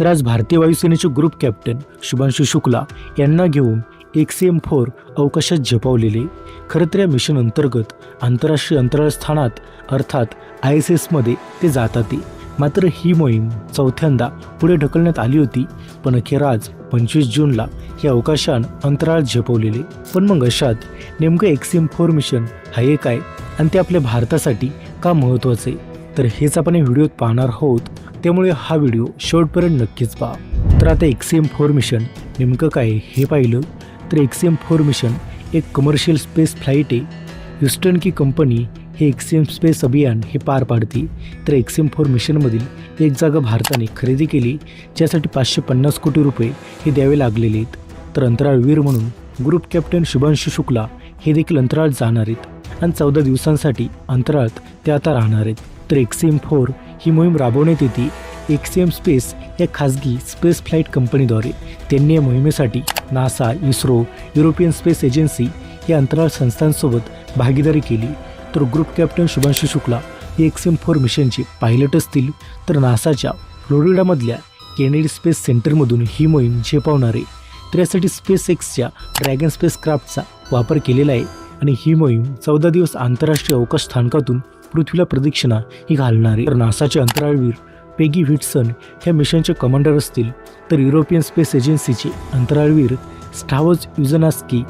तर आज भारतीय वायुसेनेचे ग्रुप कॅप्टन शुभांशु शुक्ला यांना घेऊन एक सी एम फोर अवकाशात झेपावलेले खरं तर या मिशन अंतर्गत आंतरराष्ट्रीय अंतराळ स्थानात अर्थात आय एस एसमध्ये ते जातात. ते मात्र ही मोहीम चौथ्यांदा पुढे ढकलण्यात आली होती पण अखेर आज पंचवीस जूनला हे अवकाशान अंतराळात झेपवलेले. पण मग अशात नेमकं एक्सिम फोर मिशन हा एक आहे आणि ते आपल्या भारतासाठी का महत्त्वाचे आहे तर हेच आपण या व्हिडिओत पाहणार आहोत. त्यामुळे हा व्हिडिओ शेवटपर्यंत नक्कीच पहा. तर आता एक्स एम फोर मिशन नेमकं काय हे पाहिलं. तर एक्स एम फोर मिशन एक कमर्शियल स्पेस फ्लाईट आहे. ह्युस्टन की कंपनी हे एक्सिएम स्पेस अभियान हे पार पाडते. तर एक्सिएम फोर मिशनमधील एक जागा भारताने खरेदी केली ज्यासाठी पाचशे पन्नास कोटी रुपये हे द्यावे लागलेले आहेत. तर अंतराळवीर म्हणून ग्रुप कॅप्टन शुभांशु शुक्ला हे देखील अंतराळात जाणार आहेत. आणि चौदा दिवसांसाठी अंतराळात ते आता राहणार आहेत. तर एक्सिएम फोर ही मोहीम राबवण्यात येते. एक्सिएम स्पेस या खाजगी स्पेस फ्लाईट कंपनीद्वारे त्यांनी या मोहिमेसाठी NASA ISRO European space agency या अंतराळ संस्थांसोबत भागीदारी केली. तर ग्रुप कॅप्टन शुभांशु शुक्ला हे एक्सिएम फोर मिशनचे पायलट असतील. तर नासाच्या फ्लोरिडामधल्या केनेडी स्पेस सेंटरमधून ही मोहीम झेपावणार. आहे तर यासाठी स्पेस एक्सच्या ड्रॅगन स्पेस क्राफ्टचा वापर केलेला आहे. आणि ही मोहीम चौदा दिवस आंतरराष्ट्रीय अवकाश स्थानकातून पृथ्वीला प्रदक्षिणा ही घालणारे तर नासाचे अंतराळवीर पेगी व्हिटसन ह्या मिशनचे कमांडर असतील तर युरोपियन स्पेस एजन्सीचे अंतराळवीर स्टावज युझनास्की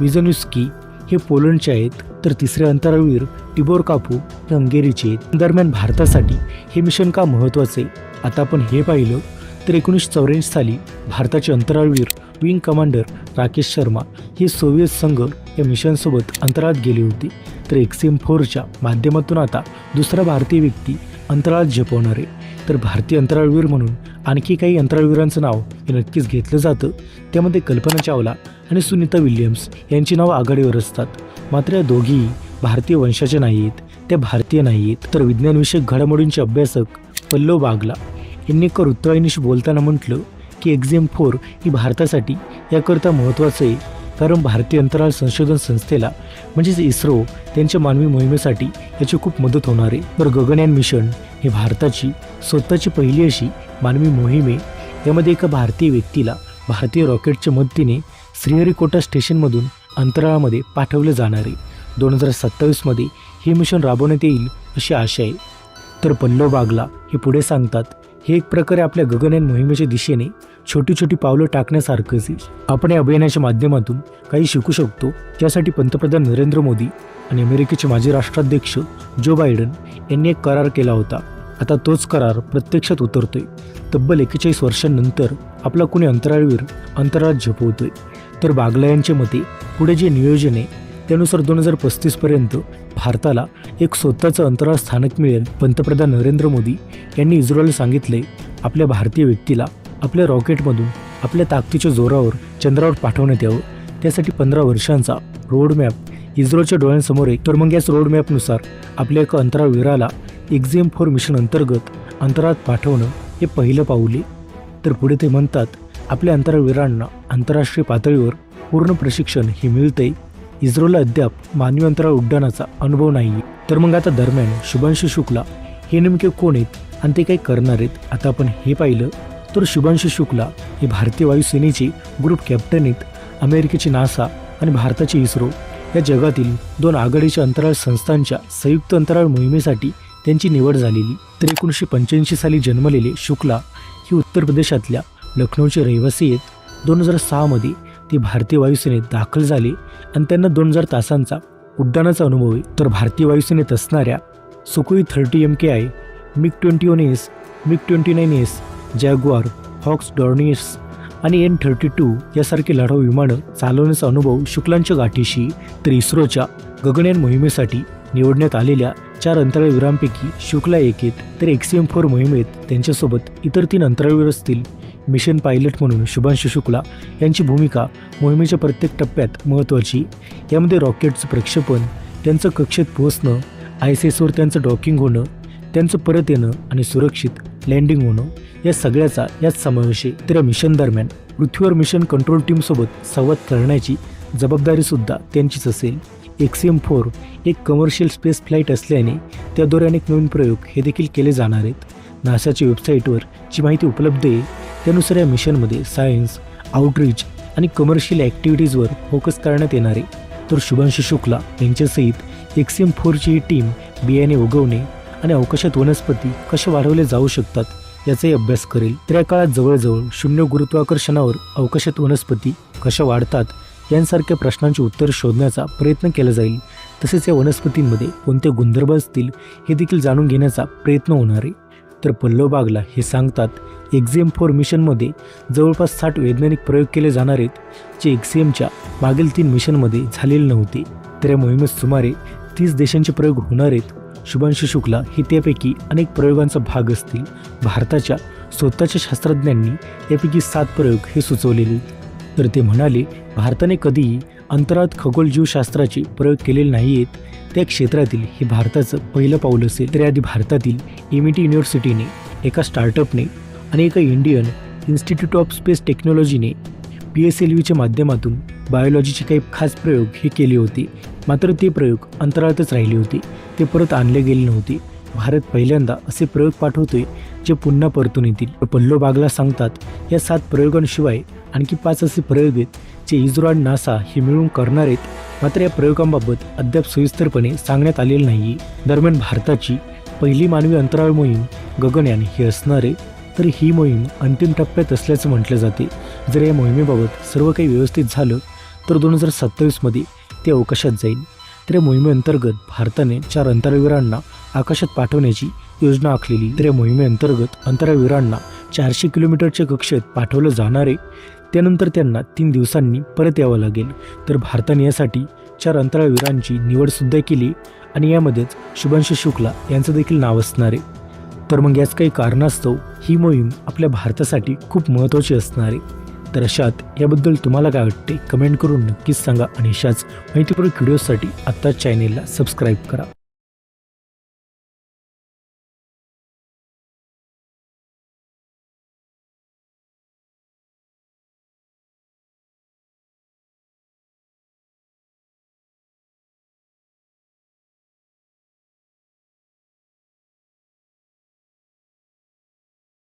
विझनुस्की हे पोलंडचे आहेत. तर तिसरे अंतराळवीर टिबोर कापू हे हंगेरीचे आहेत. दरम्यान भारतासाठी हे मिशन का महत्त्वाचे आता आपण हे पाहिलं तर एकोणीसशे चौऱ्याऐंशी साली भारताचे अंतराळवीर विंग कमांडर राकेश शर्मा हे सोव्हिएत संघ या मिशनसोबत अंतराळात गेली होती. तर एक्सिम फोरच्या माध्यमातून आता दुसरा भारतीय व्यक्ती अंतराळात झेपवणार आहे. तर भारतीय अंतराळवीर म्हणून आणखी काही अंतराळवीरांचं नाव हे नक्कीच घेतलं जातं. त्यामध्ये कल्पना चावला आणि सुनीता विल्यम्स यांची नावं आघाडीवर असतात. मात्र या दोघीही भारतीय वंशाचे नाही आहेत त्या भारतीय नाही आहेत तर विज्ञानविषयक घडामोडींचे अभ्यासक पल्लव बागला यांनी एका वृत्तवाहिनीशी बोलताना म्हटलं की एक्झिम फोर ही भारतासाठी याकरता महत्त्वाचं आहे. कारण भारतीय अंतराळ संशोधन संस्थेला म्हणजेच इस्रो त्यांच्या मानवी मोहिमेसाठी याची खूप मदत होणार आहे. तर गगनयान मिशन ही भारताची स्वतःची पहिली अशी मानवी मोहीम आहे यामध्ये एका भारतीय व्यक्तीला भारतीय रॉकेटच्या मदतीने श्रीहरिकोटा स्टेशनमधून अंतराळामध्ये पाठवलं जाणार आहे. दोन हजार सत्तावीसमध्ये हे मिशन राबवण्यात येईल अशी आशा आहे. तर पल्लव बागला हे पुढे सांगतात हे एक प्रकारे आपल्या गगनयान मोहिमेच्या दिशेने छोटी छोटी पावलं टाकण्यासारखंच आहे. आपण या अभियानाच्या माध्यमातून काही शिकू शकतो. ज्यासाठी पंतप्रधान नरेंद्र मोदी आणि अमेरिकेचे माजी राष्ट्राध्यक्ष जो बायडन यांनी एक करार केला होता. आता तोच करार प्रत्यक्षात उतरतोय. तब्बल एकेचाळीस वर्षांनंतर आपला कुणी अंतराळवीर अंतराळात झेपवतोय. तर बागला यांच्या मते पुढे जे नियोजन आहे त्यानुसार दोन हजार पस्तीसपर्यंत भारताला एक स्वतःचं अंतराळ स्थानक मिळेल. पंतप्रधान नरेंद्र मोदी यांनी इस्रोला सांगितले आपल्या भारतीय व्यक्तीला आपल्या रॉकेटमधून आपल्या ताकदीच्या जोरावर चंद्रावर पाठवण्यात यावं. त्यासाठी पंधरा वर्षांचा रोडमॅप इस्रोच्या डोळ्यांसमोर आहे. तर मग याच रोडमॅपनुसार आपल्या एका अंतराळवीराला एक्झिम फोर मिशन अंतर्गत अंतराळात पाठवणं हे पहिलं पाऊल तर पुढे ते म्हणतात आपल्या अंतराळवीरांना आंतरराष्ट्रीय पातळीवर पूर्ण प्रशिक्षण हे मिळतंय. इस्रोला अद्याप मानवी अंतराळ उड्डाणाचा अनुभव नाही आहे तर मग आता दरम्यान शुभांशु शुक्ला हे नेमके कोण आहेत आणि ते काही करणार आहेत? आता आपण हे पाहिलं. तर शुभांशु शुक्ला हे भारतीय वायुसेनेचे ग्रुप कॅप्टनीत अमेरिकेची नासा आणि भारताची इस्रो या जगातील दोन आघाडीच्या अंतराळ संस्थांच्या संयुक्त अंतराळ मोहिमेसाठी त्यांची निवड झालेली. तर एकोणीसशे पंच्याऐंशी साली जन्मलेले शुक्ला ही उत्तर प्रदेशातल्या लखनौचे रहिवासी आहेत. दोन हजार सहामध्ये ते भारतीय वायुसेनेत दाखल झाले आणि त्यांना दोन हजार तासांचा उड्डाणाचा अनुभव आहे. तर भारतीय वायुसेनेत असणाऱ्या Sukhoi thirty M K I MiG twenty one S MiG twenty nine S Jaguar Hawks Dorniers आणि एन थर्टी टू यासारखी लढाऊ विमानं चालवण्याचा अनुभव शुक्लांच्या गाठीशी तर इस्रोच्या गगनयान मोहिमेसाठी निवडण्यात आलेल्या चार अंतराळवीरांपैकी शुक्ला एकेत आहेत तर एक्सिएम फोर मोहिमेत त्यांच्यासोबत इतर तीन अंतराळवीर असतील. मिशन पायलट म्हणून शुभांशु शुक्ला यांची भूमिका मोहिमेच्या प्रत्येक टप्प्यात महत्त्वाची. यामध्ये रॉकेटचं प्रक्षेपण त्यांचं कक्षेत पोहोचणं आय एस एसवर त्यांचं डॉकिंग होणं त्यांचं परत येणं आणि सुरक्षित लँडिंग होणं या सगळ्याचा यात समावेश आहे तर या मिशन दरम्यान पृथ्वीवर मिशन कंट्रोल टीमसोबत संवाद करण्याची जबाबदारीसुद्धा त्यांचीच असेल. एक्सिएम फोर एक कमर्शियल स्पेस फ्लाईट असल्याने त्याद्वारे अनेक नवीन प्रयोग हे देखील केले जाणार आहेत. नासाच्या वेबसाईटवर जी माहिती उपलब्ध आहे त्यानुसार या मिशनमध्ये सायन्स आउटरीच आणि कमर्शियल ॲक्टिव्हिटीजवर फोकस करण्यात येणार. आहे तर शुभांशु शुक्ला यांच्यासहित एक्सिएम फोरची ही टीम बियाणे उगवणे आणि अवकाशात वनस्पती कशा वाढवल्या जाऊ शकतात याचाही अभ्यास करेल. त्या काळात जवळजवळ शून्य गुरुत्वाकर्षणावर अवकाशात वनस्पती कशा वाढतात यांसारख्या प्रश्नांचे उत्तर शोधण्याचा प्रयत्न केला जाईल. तसेच या वनस्पतींमध्ये कोणते गुणधर्म असतील हे देखील जाणून घेण्याचा प्रयत्न होणार आहे. तर पल्लव बागला हे सांगतात एक्झिएम फोर मिशनमध्ये जवळपास साठ वैज्ञानिक प्रयोग केले जाणार आहेत जे एक्झिएमच्या मागील तीन मिशनमध्ये झालेले नव्हते. तर या मोहिमेत सुमारे तीस देशांचे प्रयोग होणार आहेत. शुभांश शुक्ला हे त्यापैकी अनेक प्रयोगांचा भाग असतील. भारताच्या स्वतःच्या शास्त्रज्ञांनी यापैकी सात प्रयोग हे सुचवलेले. तर ते म्हणाले भारताने कधीही अंतराळात खगोलजीवशास्त्राचे प्रयोग केलेले नाही आहेत त्या क्षेत्रातील हे भारताचं पहिलं पाऊल असेल. तर आधी भारतातील एम युनिव्हर्सिटीने एका स्टार्टअपने आणि एका इंडियन इन्स्टिट्यूट ऑफ स्पेस टेक्नॉलॉजीने पी एस एल व्हीच्या माध्यमातून बायोलॉजीचे काही खास प्रयोग हे केले होते. मात्र ते प्रयोग अंतराळातच राहिले होते. ते परत आणले गेले नव्हते. भारत पहिल्यांदा असे प्रयोग पाठवतोय जे पुन्हा परतून येतील. पल्लो बागला सांगतात या सात प्रयोगांशिवाय आणखी पाच असे प्रयोग आहेत जे इस्रो आणि नासा हे मिळून करणार आहेत. मात्र या प्रयोगांबाबत अद्याप सविस्तरपणे सांगण्यात आलेलं नाही दरम्यान भारताची पहिली मानवी अंतराळ मोहीम गगनयान ही असणार आहे. तर ही मोहीम अंतिम टप्प्यात असल्याचं म्हटलं जाते. जर या मोहिमेबाबत सर्व काही व्यवस्थित झालं तर दोन हजार सत्तावीसमध्ये ते अवकाशात जाईल. तर या मोहिमेअंतर्गत भारताने चार अंतराळवीरांना आकाशात पाठवण्याची योजना आखलेली. तर या मोहिमेअंतर्गत अंतराळवीरांना चारशे किलोमीटरच्या कक्षेत पाठवलं जाणार आहे. त्यानंतर त्यांना तीन दिवसांनी परत यावं लागेल. तर भारताने यासाठी चार अंतराळवीरांची निवडसुद्धा केली आणि यामध्येच शुभांशु शुक्ला यांचं देखील नाव असणार आहे. तर मग याच काही कारणास्तव ही मोहीम आपल्या भारतासाठी खूप महत्त्वाची असणार आहे. तर अशात याबद्दल तुम्हाला काय वाटते? कमेंट करून नक्कीच सांगा आणि अशाच माहितीपूर्वक व्हिडिओसाठी आत्ताच चॅनेलला सबस्क्राईब करा.